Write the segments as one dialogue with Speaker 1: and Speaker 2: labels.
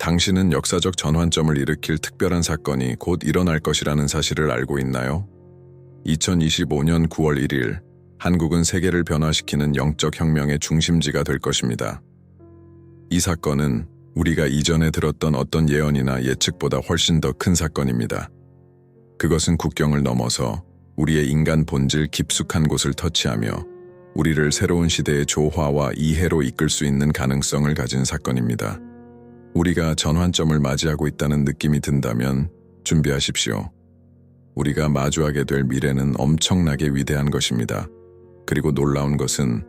Speaker 1: 당신은 역사적 전환점을 일으킬 특별한 사건이 곧 일어날 것이라는 사실을 알고 있나요? 2025년 9월 1일, 한국은 세계를 변화시키는 영적 혁명의 중심지가 될 것입니다. 이 사건은 우리가 이전에 들었던 어떤 예언이나 예측보다 훨씬 더 큰 사건입니다. 그것은 국경을 넘어서 우리의 인간 본질 깊숙한 곳을 터치하며 우리를 새로운 시대의 조화와 이해로 이끌 수 있는 가능성을 가진 사건입니다. 우리가 전환점을 맞이하고 있다는 느낌이 든다면 준비하십시오. 우리가 마주하게 될 미래는 엄청나게 위대한 것입니다. 그리고 놀라운 것은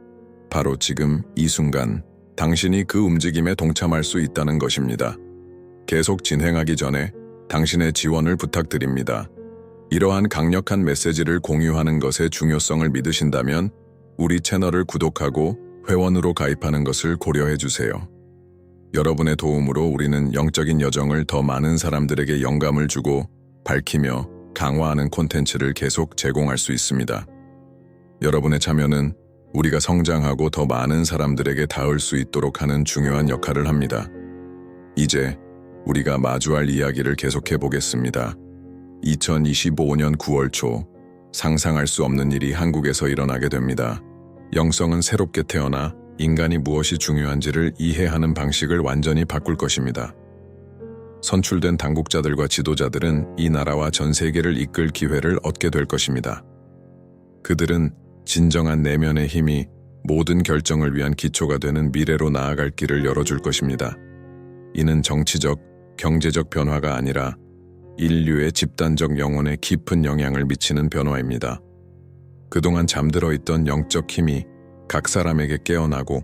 Speaker 1: 바로 지금 이 순간 당신이 그 움직임에 동참할 수 있다는 것입니다. 계속 진행하기 전에 당신의 지원을 부탁드립니다. 이러한 강력한 메시지를 공유하는 것의 중요성을 믿으신다면 우리 채널을 구독하고 회원으로 가입하는 것을 고려해 주세요. 여러분의 도움으로 우리는 영적인 여정을 더 많은 사람들에게 영감을 주고 밝히며 강화하는 콘텐츠를 계속 제공할 수 있습니다. 여러분의 참여는 우리가 성장하고 더 많은 사람들에게 닿을 수 있도록 하는 중요한 역할을 합니다. 이제 우리가 마주할 이야기를 계속해 보겠습니다. 2025년 9월 초 상상할 수 없는 일이 한국에서 일어나게 됩니다. 영성은 새롭게 태어나 인간이 무엇이 중요한지를 이해하는 방식을 완전히 바꿀 것입니다. 선출된 당국자들과 지도자들은 이 나라와 전 세계를 이끌 기회를 얻게 될 것입니다. 그들은 진정한 내면의 힘이 모든 결정을 위한 기초가 되는 미래로 나아갈 길을 열어줄 것입니다. 이는 정치적, 경제적 변화가 아니라 인류의 집단적 영혼에 깊은 영향을 미치는 변화입니다. 그동안 잠들어 있던 영적 힘이 각 사람에게 깨어나고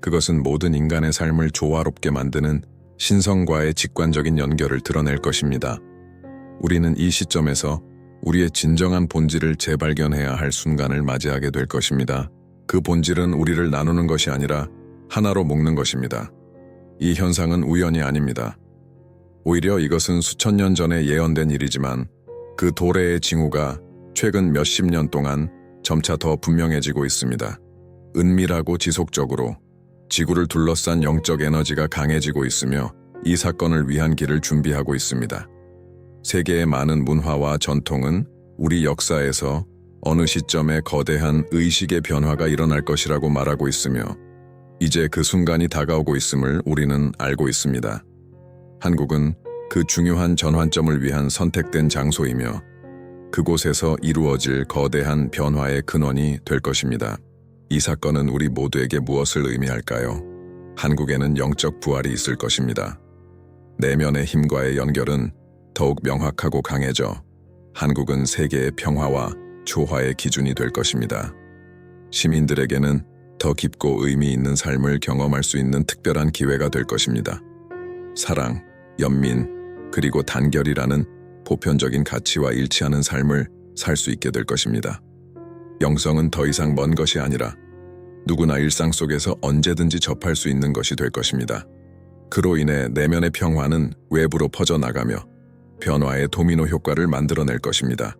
Speaker 1: 그것은 모든 인간의 삶을 조화롭게 만드는 신성과의 직관적인 연결을 드러낼 것입니다. 우리는 이 시점에서 우리의 진정한 본질을 재발견해야 할 순간을 맞이하게 될 것입니다. 그 본질은 우리를 나누는 것이 아니라 하나로 묶는 것입니다. 이 현상은 우연이 아닙니다. 오히려 이것은 수천 년 전에 예언된 일이지만 그 도래의 징후가 최근 몇십 년 동안 점차 더 분명해지고 있습니다. 은밀하고 지속적으로 지구를 둘러싼 영적 에너지가 강해지고 있으며 이 사건을 위한 길을 준비하고 있습니다. 세계의 많은 문화와 전통은 우리 역사에서 어느 시점에 거대한 의식의 변화가 일어날 것이라고 말하고 있으며 이제 그 순간이 다가오고 있음을 우리는 알고 있습니다. 한국은 그 중요한 전환점을 위한 선택된 장소이며 그곳에서 이루어질 거대한 변화의 근원이 될 것입니다. 이 사건은 우리 모두에게 무엇을 의미할까요? 한국에는 영적 부활이 있을 것입니다. 내면의 힘과의 연결은 더욱 명확하고 강해져 한국은 세계의 평화와 조화의 기준이 될 것입니다. 시민들에게는 더 깊고 의미 있는 삶을 경험할 수 있는 특별한 기회가 될 것입니다. 사랑, 연민, 그리고 단결이라는 보편적인 가치와 일치하는 삶을 살 수 있게 될 것입니다. 영성은 더 이상 먼 것이 아니라 누구나 일상 속에서 언제든지 접할 수 있는 것이 될 것입니다. 그로 인해 내면의 평화는 외부로 퍼져나가며 변화의 도미노 효과를 만들어낼 것입니다.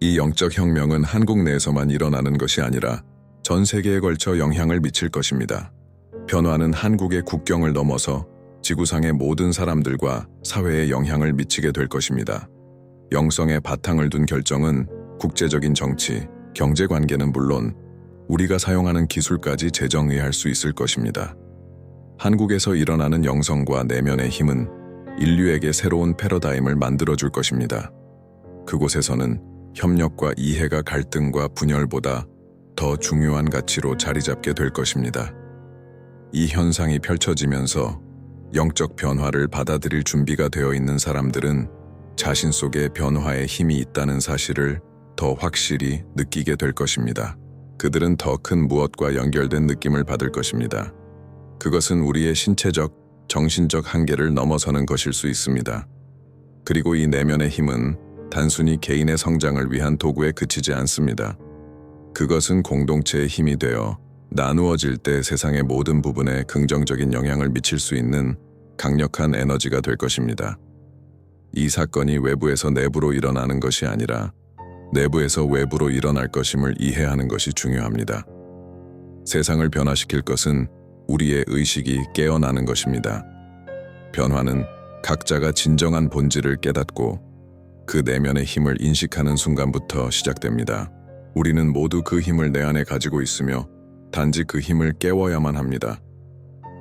Speaker 1: 이 영적 혁명은 한국 내에서만 일어나는 것이 아니라 전 세계에 걸쳐 영향을 미칠 것입니다. 변화는 한국의 국경을 넘어서 지구상의 모든 사람들과 사회에 영향을 미치게 될 것입니다. 영성의 바탕을 둔 결정은 국제적인 정치, 경제 관계는 물론 우리가 사용하는 기술까지 재정의할 수 있을 것입니다. 한국에서 일어나는 영성과 내면의 힘은 인류에게 새로운 패러다임을 만들어 줄 것입니다. 그곳에서는 협력과 이해가 갈등과 분열보다 더 중요한 가치로 자리 잡게 될 것입니다. 이 현상이 펼쳐지면서 영적 변화를 받아들일 준비가 되어 있는 사람들은 자신 속에 변화의 힘이 있다는 사실을 더 확실히 느끼게 될 것입니다. 그들은 더 큰 무엇과 연결된 느낌을 받을 것입니다. 그것은 우리의 신체적, 정신적 한계를 넘어서는 것일 수 있습니다. 그리고 이 내면의 힘은 단순히 개인의 성장을 위한 도구에 그치지 않습니다. 그것은 공동체의 힘이 되어 나누어질 때 세상의 모든 부분에 긍정적인 영향을 미칠 수 있는 강력한 에너지가 될 것입니다. 이 사건이 외부에서 내부로 일어나는 것이 아니라 내부에서 외부로 일어날 것임을 이해하는 것이 중요합니다. 세상을 변화시킬 것은 우리의 의식이 깨어나는 것입니다. 변화는 각자가 진정한 본질을 깨닫고 그 내면의 힘을 인식하는 순간부터 시작됩니다. 우리는 모두 그 힘을 내 안에 가지고 있으며 단지 그 힘을 깨워야만 합니다.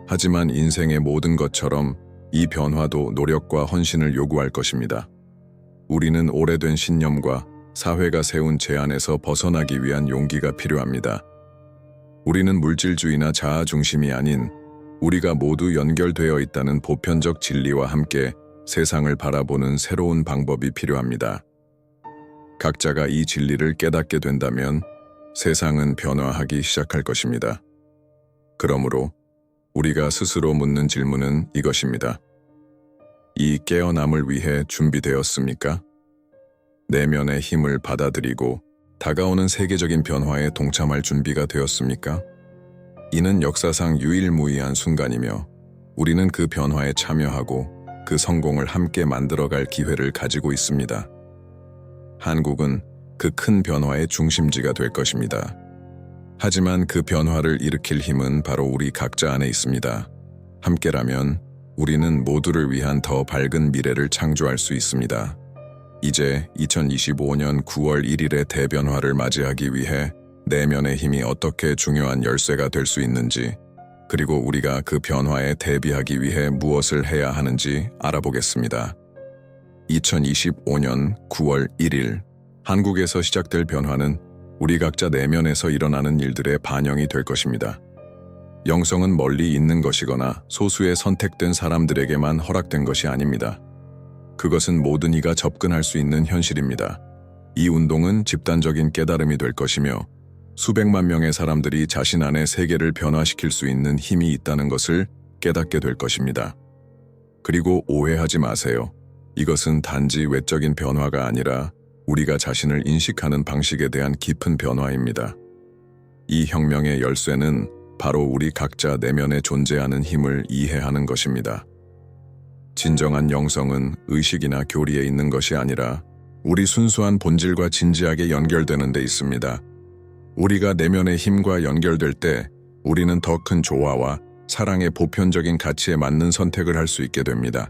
Speaker 1: 하지만 인생의 모든 것처럼 이 변화도 노력과 헌신을 요구할 것입니다. 우리는 오래된 신념과 사회가 세운 제안에서 벗어나기 위한 용기가 필요합니다. 우리는 물질주의나 자아 중심이 아닌 우리가 모두 연결되어 있다는 보편적 진리와 함께 세상을 바라보는 새로운 방법이 필요합니다. 각자가 이 진리를 깨닫게 된다면 세상은 변화하기 시작할 것입니다. 그러므로 우리가 스스로 묻는 질문은 이것입니다. 이 깨어남을 위해 준비되었습니까? 내면의 힘을 받아들이고 다가오는 세계적인 변화에 동참할 준비가 되었습니까? 이는 역사상 유일무이한 순간이며 우리는 그 변화에 참여하고 그 성공을 함께 만들어갈 기회를 가지고 있습니다. 한국은 그 큰 변화의 중심지가 될 것입니다. 하지만 그 변화를 일으킬 힘은 바로 우리 각자 안에 있습니다. 함께라면 우리는 모두를 위한 더 밝은 미래를 창조할 수 있습니다. 이제 2025년 9월 1일의 대변화를 맞이하기 위해 내면의 힘이 어떻게 중요한 열쇠가 될 수 있는지, 그리고 우리가 그 변화에 대비하기 위해 무엇을 해야 하는지 알아보겠습니다. 2025년 9월 1일 한국에서 시작될 변화는 우리 각자 내면에서 일어나는 일들의 반영이 될 것입니다. 영성은 멀리 있는 것이거나 소수의 선택된 사람들에게만 허락된 것이 아닙니다. 그것은 모든 이가 접근할 수 있는 현실입니다. 이 운동은 집단적인 깨달음이 될 것이며 수백만 명의 사람들이 자신 안에 세계를 변화시킬 수 있는 힘이 있다는 것을 깨닫게 될 것입니다. 그리고 오해하지 마세요. 이것은 단지 외적인 변화가 아니라 우리가 자신을 인식하는 방식에 대한 깊은 변화입니다. 이 혁명의 열쇠는 바로 우리 각자 내면에 존재하는 힘을 이해하는 것입니다. 진정한 영성은 의식이나 교리에 있는 것이 아니라 우리 순수한 본질과 진지하게 연결되는 데 있습니다. 우리가 내면의 힘과 연결될 때 우리는 더 큰 조화와 사랑의 보편적인 가치에 맞는 선택을 할 수 있게 됩니다.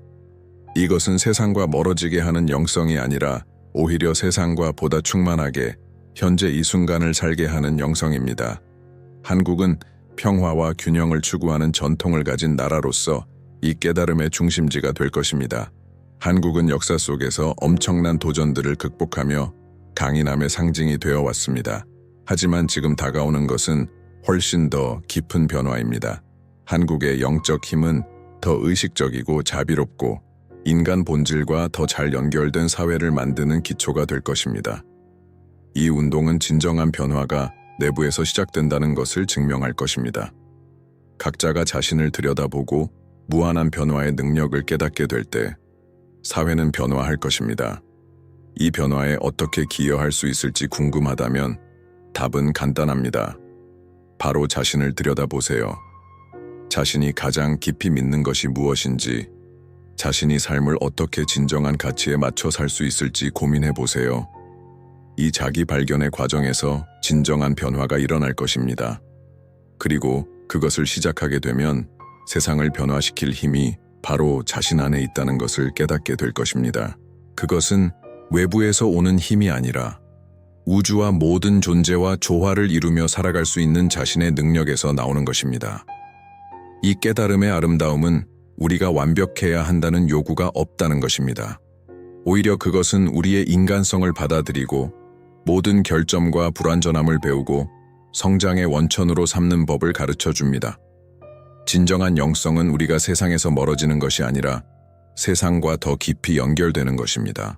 Speaker 1: 이것은 세상과 멀어지게 하는 영성이 아니라 오히려 세상과 보다 충만하게 현재 이 순간을 살게 하는 영성입니다. 한국은 평화와 균형을 추구하는 전통을 가진 나라로서 이 깨달음의 중심지가 될 것입니다. 한국은 역사 속에서 엄청난 도전들을 극복하며 강인함의 상징이 되어 왔습니다. 하지만 지금 다가오는 것은 훨씬 더 깊은 변화입니다. 한국의 영적 힘은 더 의식적이고 자비롭고 인간 본질과 더 잘 연결된 사회를 만드는 기초가 될 것입니다. 이 운동은 진정한 변화가 내부에서 시작된다는 것을 증명할 것입니다. 각자가 자신을 들여다보고 무한한 변화의 능력을 깨닫게 될 때 사회는 변화할 것입니다. 이 변화에 어떻게 기여할 수 있을지 궁금하다면 답은 간단합니다. 바로 자신을 들여다보세요. 자신이 가장 깊이 믿는 것이 무엇인지, 자신이 삶을 어떻게 진정한 가치에 맞춰 살 수 있을지 고민해 보세요. 이 자기 발견의 과정에서 진정한 변화가 일어날 것입니다. 그리고 그것을 시작하게 되면 세상을 변화시킬 힘이 바로 자신 안에 있다는 것을 깨닫게 될 것입니다. 그것은 외부에서 오는 힘이 아니라 우주와 모든 존재와 조화를 이루며 살아갈 수 있는 자신의 능력에서 나오는 것입니다. 이 깨달음의 아름다움은 우리가 완벽해야 한다는 요구가 없다는 것입니다. 오히려 그것은 우리의 인간성을 받아들이고 모든 결점과 불완전함을 배우고 성장의 원천으로 삼는 법을 가르쳐 줍니다. 진정한 영성은 우리가 세상에서 멀어지는 것이 아니라 세상과 더 깊이 연결되는 것입니다.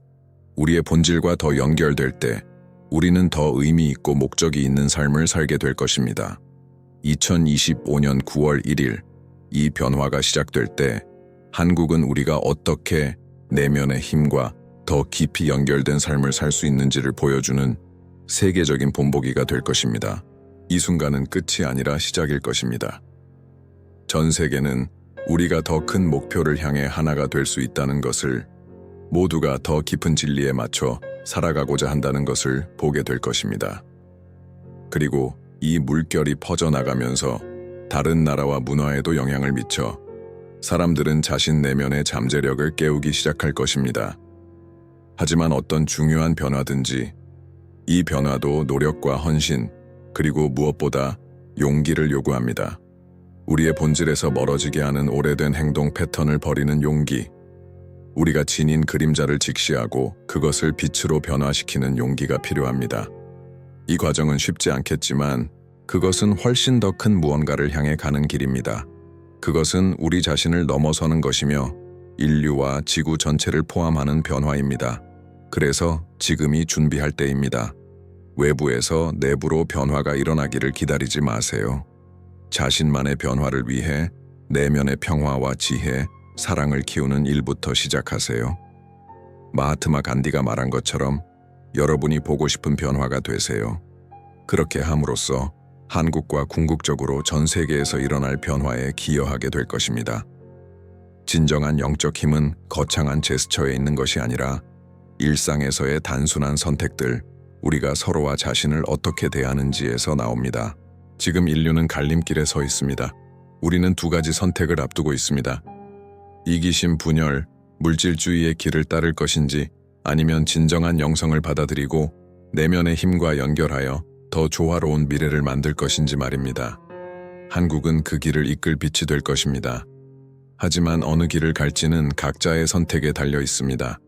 Speaker 1: 우리의 본질과 더 연결될 때 우리는 더 의미 있고 목적이 있는 삶을 살게 될 것입니다. 2025년 9월 1일 이 변화가 시작될 때 한국은 우리가 어떻게 내면의 힘과 더 깊이 연결된 삶을 살 수 있는지를 보여주는 세계적인 본보기가 될 것입니다. 이 순간은 끝이 아니라 시작일 것입니다. 전 세계는 우리가 더 큰 목표를 향해 하나가 될 수 있다는 것을 모두가 더 깊은 진리에 맞춰 살아가고자 한다는 것을 보게 될 것입니다. 그리고 이 물결이 퍼져나가면서 다른 나라와 문화에도 영향을 미쳐 사람들은 자신 내면의 잠재력을 깨우기 시작할 것입니다. 하지만 어떤 중요한 변화든지 이 변화도 노력과 헌신, 그리고 무엇보다 용기를 요구합니다. 우리의 본질에서 멀어지게 하는 오래된 행동 패턴을 버리는 용기. 우리가 지닌 그림자를 직시하고 그것을 빛으로 변화시키는 용기가 필요합니다. 이 과정은 쉽지 않겠지만 그것은 훨씬 더 큰 무언가를 향해 가는 길입니다. 그것은 우리 자신을 넘어서는 것이며 인류와 지구 전체를 포함하는 변화입니다. 그래서 지금이 준비할 때입니다. 외부에서 내부로 변화가 일어나기를 기다리지 마세요. 자신만의 변화를 위해 내면의 평화와 지혜, 사랑을 키우는 일부터 시작하세요. 마하트마 간디가 말한 것처럼 여러분이 보고 싶은 변화가 되세요. 그렇게 함으로써 한국과 궁극적으로 전 세계에서 일어날 변화에 기여하게 될 것입니다. 진정한 영적 힘은 거창한 제스처에 있는 것이 아니라 일상에서의 단순한 선택들, 우리가 서로와 자신을 어떻게 대하는지에서 나옵니다. 지금 인류는 갈림길에 서 있습니다. 우리는 두 가지 선택을 앞두고 있습니다. 이기심 분열, 물질주의의 길을 따를 것인지 아니면 진정한 영성을 받아들이고 내면의 힘과 연결하여 더 조화로운 미래를 만들 것인지 말입니다. 한국은 그 길을 이끌 빛이 될 것입니다. 하지만 어느 길을 갈지는 각자의 선택에 달려 있습니다.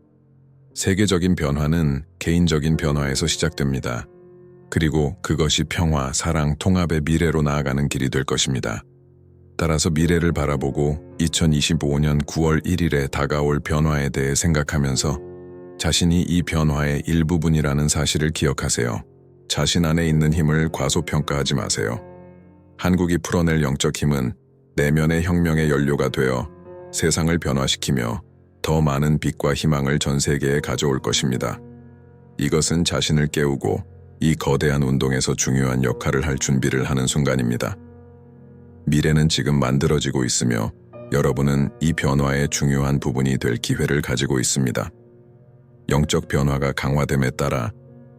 Speaker 1: 세계적인 변화는 개인적인 변화에서 시작됩니다. 그리고 그것이 평화, 사랑, 통합의 미래로 나아가는 길이 될 것입니다. 따라서 미래를 바라보고 2025년 9월 1일에 다가올 변화에 대해 생각하면서 자신이 이 변화의 일부분이라는 사실을 기억하세요. 자신 안에 있는 힘을 과소평가하지 마세요. 한국이 풀어낼 영적 힘은 내면의 혁명의 연료가 되어 세상을 변화시키며 더 많은 빛과 희망을 전 세계에 가져올 것입니다. 이것은 자신을 깨우고 이 거대한 운동에서 중요한 역할을 할 준비를 하는 순간입니다. 미래는 지금 만들어지고 있으며 여러분은 이 변화의 중요한 부분이 될 기회를 가지고 있습니다. 영적 변화가 강화됨에 따라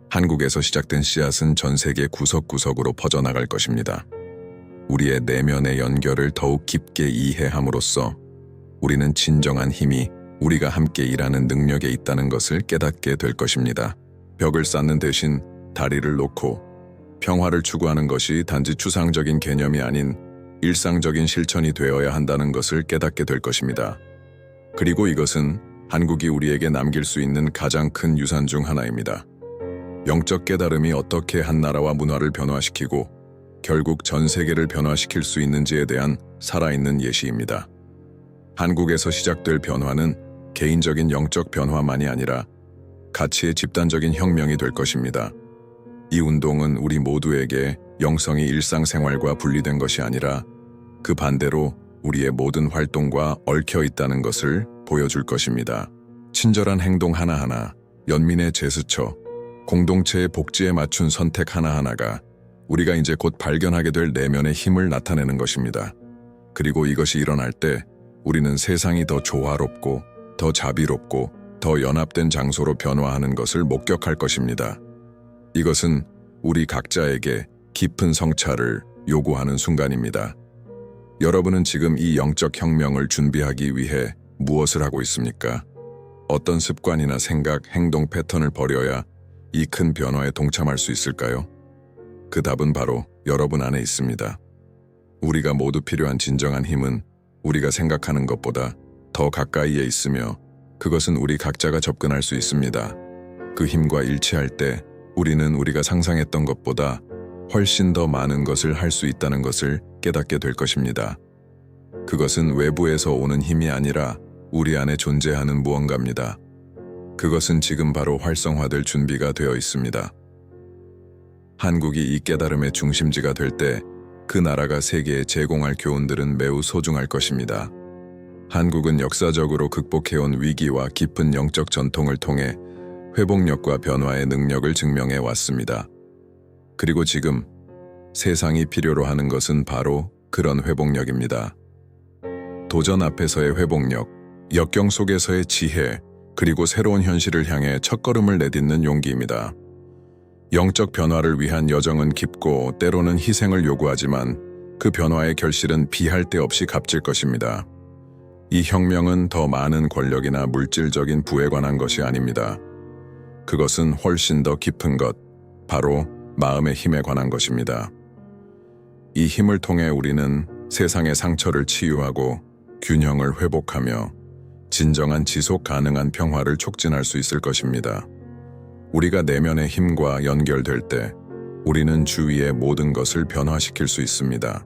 Speaker 1: 한국에서 시작된 씨앗은 전 세계 구석구석으로 퍼져나갈 것입니다. 우리의 내면의 연결을 더욱 깊게 이해함으로써 우리는 진정한 힘이 우리가 함께 일하는 능력에 있다는 것을 깨닫게 될 것입니다. 벽을 쌓는 대신 다리를 놓고 평화를 추구하는 것이 단지 추상적인 개념이 아닌 일상적인 실천이 되어야 한다는 것을 깨닫게 될 것입니다. 그리고 이것은 한국이 우리에게 남길 수 있는 가장 큰 유산 중 하나입니다. 영적 깨달음이 어떻게 한 나라와 문화를 변화시키고 결국 전 세계를 변화시킬 수 있는지에 대한 살아있는 예시입니다. 한국에서 시작될 변화는 개인적인 영적 변화만이 아니라 가치의 집단적인 혁명이 될 것입니다. 이 운동은 우리 모두에게 영성이 일상생활과 분리된 것이 아니라 그 반대로 우리의 모든 활동과 얽혀 있다는 것을 보여줄 것입니다. 친절한 행동 하나하나, 연민의 제스처, 공동체의 복지에 맞춘 선택 하나하나가 우리가 이제 곧 발견하게 될 내면의 힘을 나타내는 것입니다. 그리고 이것이 일어날 때 우리는 세상이 더 조화롭고 더 자비롭고 더 연합된 장소로 변화하는 것을 목격할 것입니다. 이것은 우리 각자에게 깊은 성찰을 요구하는 순간입니다. 여러분은 지금 이 영적 혁명을 준비하기 위해 무엇을 하고 있습니까? 어떤 습관이나 생각, 행동 패턴을 버려야 이 큰 변화에 동참할 수 있을까요? 그 답은 바로 여러분 안에 있습니다. 우리가 모두 필요한 진정한 힘은 우리가 생각하는 것보다 더 가까이에 있으며 그것은 우리 각자가 접근할 수 있습니다. 그 힘과 일치할 때 우리는 우리가 상상했던 것보다 훨씬 더 많은 것을 할 수 있다는 것을 깨닫게 될 것입니다. 그것은 외부에서 오는 힘이 아니라 우리 안에 존재하는 무언가입니다. 그것은 지금 바로 활성화될 준비가 되어 있습니다. 한국이 이 깨달음의 중심지가 될 때 그 나라가 세계에 제공할 교훈들은 매우 소중할 것입니다. 한국은 역사적으로 극복해온 위기와 깊은 영적 전통을 통해 회복력과 변화의 능력을 증명해 왔습니다. 그리고 지금 세상이 필요로 하는 것은 바로 그런 회복력입니다. 도전 앞에서의 회복력, 역경 속에서의 지혜, 그리고 새로운 현실을 향해 첫걸음을 내딛는 용기입니다. 영적 변화를 위한 여정은 깊고 때로는 희생을 요구하지만 그 변화의 결실은 비할 데 없이 값질 것입니다. 이 혁명은 더 많은 권력이나 물질적인 부에 관한 것이 아닙니다. 그것은 훨씬 더 깊은 것, 바로 마음의 힘에 관한 것입니다. 이 힘을 통해 우리는 세상의 상처를 치유하고 균형을 회복하며 진정한 지속 가능한 평화를 촉진할 수 있을 것입니다. 우리가 내면의 힘과 연결될 때 우리는 주위의 모든 것을 변화시킬 수 있습니다.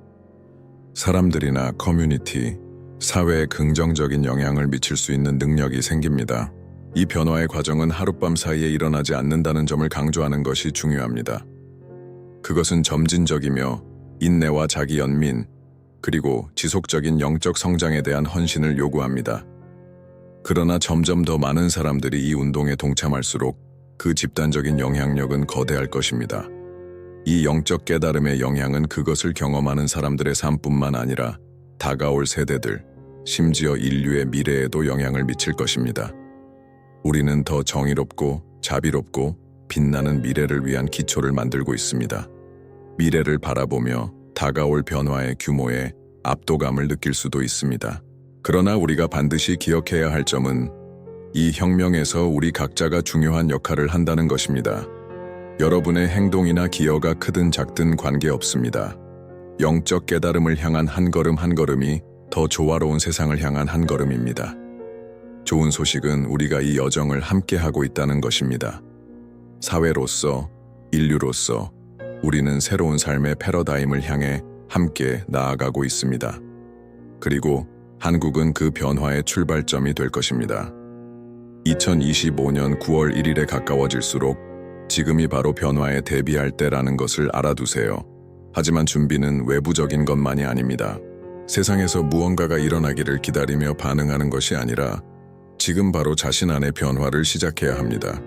Speaker 1: 사람들이나 커뮤니티, 사회에 긍정적인 영향을 미칠 수 있는 능력이 생깁니다. 이 변화의 과정은 하룻밤 사이에 일어나지 않는다는 점을 강조하는 것이 중요합니다. 그것은 점진적이며 인내와 자기 연민, 그리고 지속적인 영적 성장에 대한 헌신을 요구합니다. 그러나 점점 더 많은 사람들이 이 운동에 동참할수록 그 집단적인 영향력은 거대할 것입니다. 이 영적 깨달음의 영향은 그것을 경험하는 사람들의 삶뿐만 아니라 다가올 세대들, 심지어 인류의 미래에도 영향을 미칠 것입니다. 우리는 더 정의롭고 자비롭고 빛나는 미래를 위한 기초를 만들고 있습니다. 미래를 바라보며 다가올 변화의 규모에 압도감을 느낄 수도 있습니다. 그러나 우리가 반드시 기억해야 할 점은 이 혁명에서 우리 각자가 중요한 역할을 한다는 것입니다. 여러분의 행동이나 기여가 크든 작든 관계없습니다. 영적 깨달음을 향한 한 걸음 한 걸음이 더 조화로운 세상을 향한 한 걸음입니다. 좋은 소식은 우리가 이 여정을 함께 하고 있다는 것입니다. 사회로서, 인류로서 우리는 새로운 삶의 패러다임을 향해 함께 나아가고 있습니다. 그리고 한국은 그 변화의 출발점이 될 것입니다. 2025년 9월 1일에 가까워질수록 지금이 바로 변화에 대비할 때라는 것을 알아두세요. 하지만 준비는 외부적인 것만이 아닙니다. 세상에서 무언가가 일어나기를 기다리며 반응하는 것이 아니라 지금 바로 자신 안의 변화를 시작해야 합니다.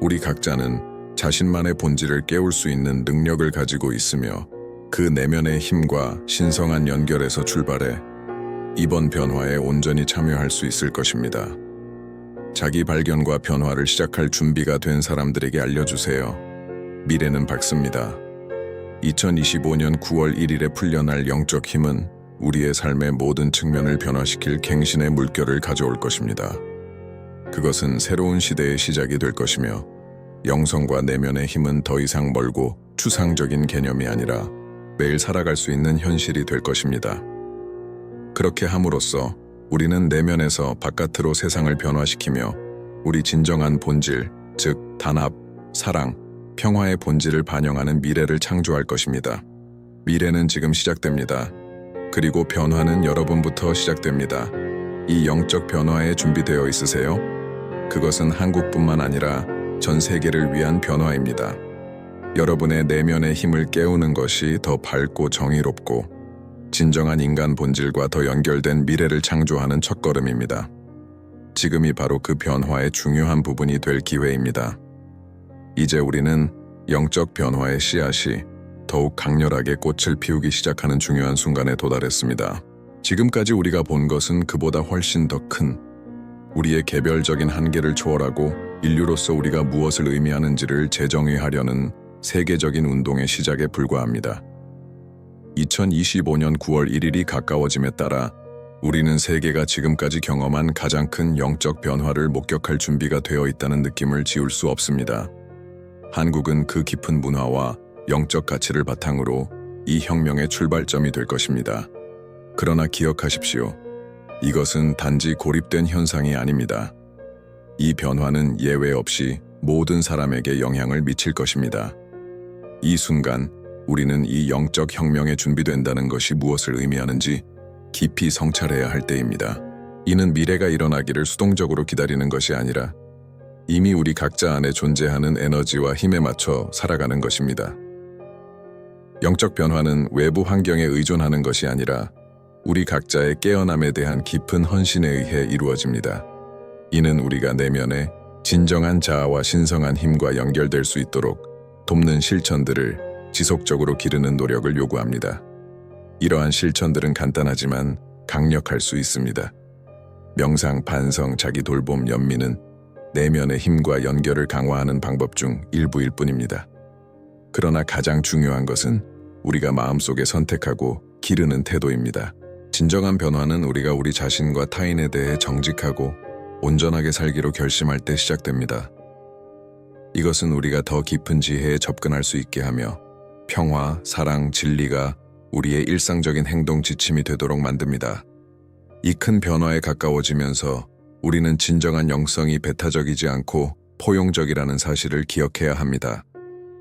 Speaker 1: 우리 각자는 자신만의 본질을 깨울 수 있는 능력을 가지고 있으며 그 내면의 힘과 신성한 연결에서 출발해 이번 변화에 온전히 참여할 수 있을 것입니다. 자기 발견과 변화를 시작할 준비가 된 사람들에게 알려주세요. 미래는 밝습니다. 2025년 9월 1일에 풀려날 영적 힘은 우리의 삶의 모든 측면을 변화시킬 갱신의 물결을 가져올 것입니다. 그것은 새로운 시대의 시작이 될 것이며 영성과 내면의 힘은 더 이상 멀고 추상적인 개념이 아니라 매일 살아갈 수 있는 현실이 될 것입니다. 그렇게 함으로써 우리는 내면에서 바깥으로 세상을 변화시키며 우리 진정한 본질, 즉 단합, 사랑, 평화의 본질을 반영하는 미래를 창조할 것입니다. 미래는 지금 시작됩니다. 그리고 변화는 여러분부터 시작됩니다. 이 영적 변화에 준비되어 있으세요? 그것은 한국뿐만 아니라 전 세계를 위한 변화입니다. 여러분의 내면의 힘을 깨우는 것이 더 밝고 정의롭고 진정한 인간 본질과 더 연결된 미래를 창조하는 첫걸음입니다. 지금이 바로 그 변화의 중요한 부분이 될 기회입니다. 이제 우리는 영적 변화의 씨앗이 더욱 강렬하게 꽃을 피우기 시작하는 중요한 순간에 도달했습니다. 지금까지 우리가 본 것은 그보다 훨씬 더 큰 우리의 개별적인 한계를 초월하고 인류로서 우리가 무엇을 의미하는지를 재정의하려는 세계적인 운동의 시작에 불과합니다. 2025년 9월 1일이 가까워짐에 따라 우리는 세계가 지금까지 경험한 가장 큰 영적 변화를 목격할 준비가 되어 있다는 느낌을 지울 수 없습니다. 한국은 그 깊은 문화와 영적 가치를 바탕으로 이 혁명의 출발점이 될 것입니다. 그러나 기억하십시오. 이것은 단지 고립된 현상이 아닙니다. 이 변화는 예외 없이 모든 사람에게 영향을 미칠 것입니다. 이 순간 우리는 이 영적 혁명에 준비된다는 것이 무엇을 의미하는지 깊이 성찰해야 할 때입니다. 이는 미래가 일어나기를 수동적으로 기다리는 것이 아니라 이미 우리 각자 안에 존재하는 에너지와 힘에 맞춰 살아가는 것입니다. 영적 변화는 외부 환경에 의존하는 것이 아니라 우리 각자의 깨어남에 대한 깊은 헌신에 의해 이루어집니다. 이는 우리가 내면에 진정한 자아와 신성한 힘과 연결될 수 있도록 돕는 실천들을 지속적으로 기르는 노력을 요구합니다. 이러한 실천들은 간단하지만 강력할 수 있습니다. 명상, 반성, 자기 돌봄, 연민은 내면의 힘과 연결을 강화하는 방법 중 일부일 뿐입니다. 그러나 가장 중요한 것은 우리가 마음속에 선택하고 기르는 태도입니다. 진정한 변화는 우리가 우리 자신과 타인에 대해 정직하고 온전하게 살기로 결심할 때 시작됩니다. 이것은 우리가 더 깊은 지혜에 접근할 수 있게 하며 평화, 사랑, 진리가 우리의 일상적인 행동 지침이 되도록 만듭니다. 이 큰 변화에 가까워지면서 우리는 진정한 영성이 배타적이지 않고 포용적이라는 사실을 기억해야 합니다.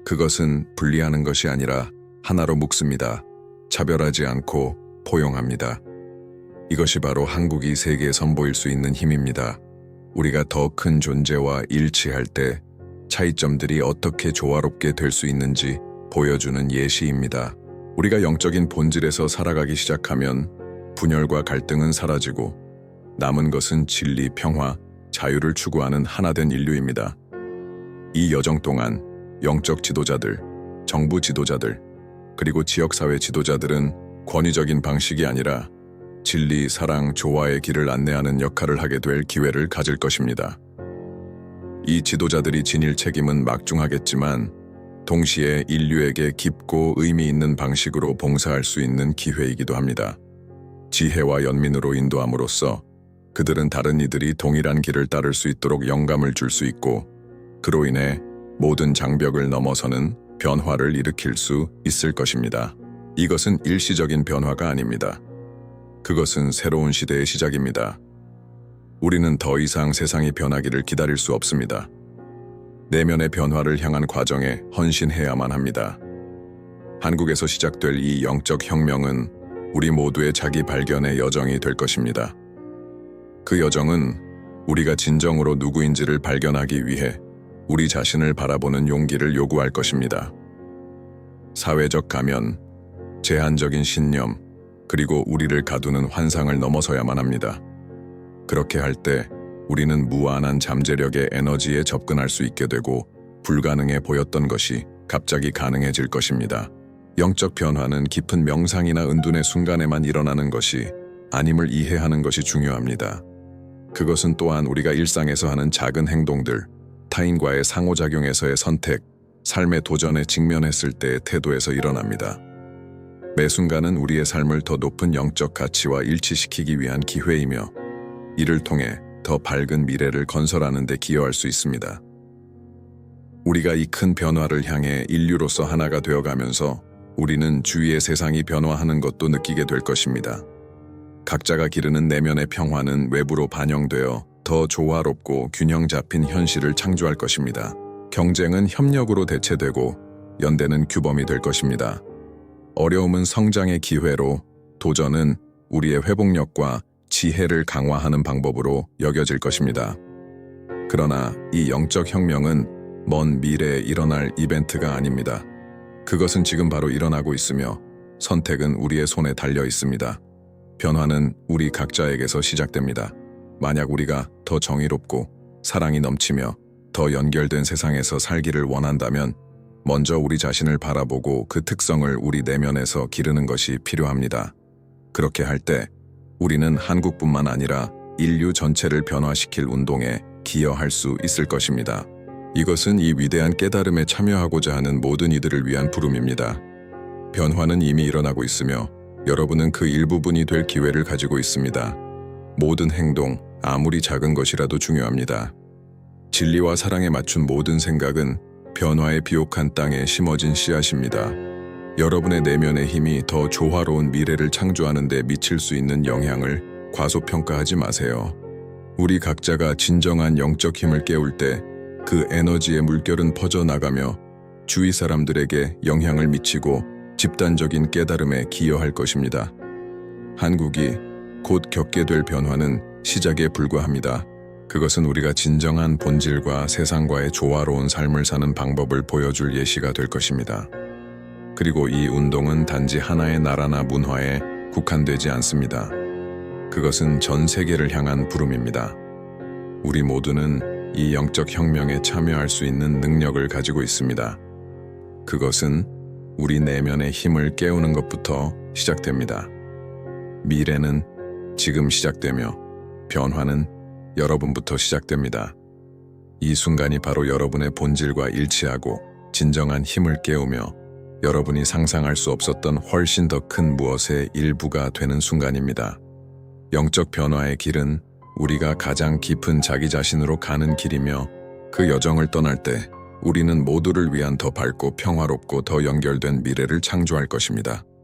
Speaker 1: 그것은 분리하는 것이 아니라 하나로 묶습니다. 차별하지 않고 포용합니다. 이것이 바로 한국이 세계에 선보일 수 있는 힘입니다. 우리가 더 큰 존재와 일치할 때 차이점들이 어떻게 조화롭게 될 수 있는지 보여주는 예시입니다. 우리가 영적인 본질에서 살아가기 시작하면 분열과 갈등은 사라지고 남은 것은 진리, 평화, 자유를 추구하는 하나된 인류입니다. 이 여정 동안 영적 지도자들, 정부 지도자들, 그리고 지역사회 지도자들은 권위적인 방식이 아니라 진리, 사랑, 조화의 길을 안내하는 역할을 하게 될 기회를 가질 것입니다. 이 지도자들이 지닐 책임은 막중하겠지만 동시에 인류에게 깊고 의미 있는 방식으로 봉사할 수 있는 기회이기도 합니다. 지혜와 연민으로 인도함으로써 그들은 다른 이들이 동일한 길을 따를 수 있도록 영감을 줄 수 있고 그로 인해 모든 장벽을 넘어서는 변화를 일으킬 수 있을 것입니다. 이것은 일시적인 변화가 아닙니다. 그것은 새로운 시대의 시작입니다. 우리는 더 이상 세상이 변하기를 기다릴 수 없습니다. 내면의 변화를 향한 과정에 헌신해야만 합니다. 한국에서 시작될 이 영적 혁명은 우리 모두의 자기 발견의 여정이 될 것입니다. 그 여정은 우리가 진정으로 누구인지를 발견하기 위해 우리 자신을 바라보는 용기를 요구할 것입니다. 사회적 가면, 제한적인 신념, 그리고 우리를 가두는 환상을 넘어서야만 합니다. 그렇게 할 때 우리는 무한한 잠재력의 에너지에 접근할 수 있게 되고 불가능해 보였던 것이 갑자기 가능해질 것입니다. 영적 변화는 깊은 명상이나 은둔의 순간에만 일어나는 것이 아님을 이해하는 것이 중요합니다. 그것은 또한 우리가 일상에서 하는 작은 행동들, 타인과의 상호작용에서의 선택, 삶의 도전에 직면했을 때의 태도에서 일어납니다. 매 순간은 우리의 삶을 더 높은 영적 가치와 일치시키기 위한 기회이며 이를 통해 더 밝은 미래를 건설하는 데 기여할 수 있습니다. 우리가 이 큰 변화를 향해 인류로서 하나가 되어가면서 우리는 주위의 세상이 변화하는 것도 느끼게 될 것입니다. 각자가 기르는 내면의 평화는 외부로 반영되어 더 조화롭고 균형 잡힌 현실을 창조할 것입니다. 경쟁은 협력으로 대체되고 연대는 규범이 될 것입니다. 어려움은 성장의 기회로 도전은 우리의 회복력과 지혜를 강화하는 방법으로 여겨질 것입니다. 그러나 이 영적 혁명은 먼 미래에 일어날 이벤트가 아닙니다. 그것은 지금 바로 일어나고 있으며 선택은 우리의 손에 달려 있습니다. 변화는 우리 각자에게서 시작됩니다. 만약 우리가 더 정의롭고 사랑이 넘치며 더 연결된 세상에서 살기를 원한다면 먼저 우리 자신을 바라보고 그 특성을 우리 내면에서 기르는 것이 필요합니다. 그렇게 할 때 우리는 한국뿐만 아니라 인류 전체를 변화시킬 운동에 기여할 수 있을 것입니다. 이것은 이 위대한 깨달음에 참여하고자 하는 모든 이들을 위한 부름입니다. 변화는 이미 일어나고 있으며 여러분은 그 일부분이 될 기회를 가지고 있습니다. 모든 행동, 아무리 작은 것이라도 중요합니다. 진리와 사랑에 맞춘 모든 생각은 변화의 비옥한 땅에 심어진 씨앗입니다. 여러분의 내면의 힘이 더 조화로운 미래를 창조하는 데 미칠 수 있는 영향을 과소평가하지 마세요. 우리 각자가 진정한 영적 힘을 깨울 때 그 에너지의 물결은 퍼져나가며 주위 사람들에게 영향을 미치고 집단적인 깨달음에 기여할 것입니다. 한국이 곧 겪게 될 변화는 시작에 불과합니다. 그것은 우리가 진정한 본질과 세상과의 조화로운 삶을 사는 방법을 보여줄 예시가 될 것입니다. 그리고 이 운동은 단지 하나의 나라나 문화에 국한되지 않습니다. 그것은 전 세계를 향한 부름입니다. 우리 모두는 이 영적 혁명에 참여할 수 있는 능력을 가지고 있습니다. 그것은 우리 내면의 힘을 깨우는 것부터 시작됩니다. 미래는 지금 시작되며 변화는 여러분부터 시작됩니다. 이 순간이 바로 여러분의 본질과 일치하고 진정한 힘을 깨우며 여러분이 상상할 수 없었던 훨씬 더 큰 무엇의 일부가 되는 순간입니다. 영적 변화의 길은 우리가 가장 깊은 자기 자신으로 가는 길이며 그 여정을 떠날 때 우리는 모두를 위한 더 밝고 평화롭고 더 연결된 미래를 창조할 것입니다.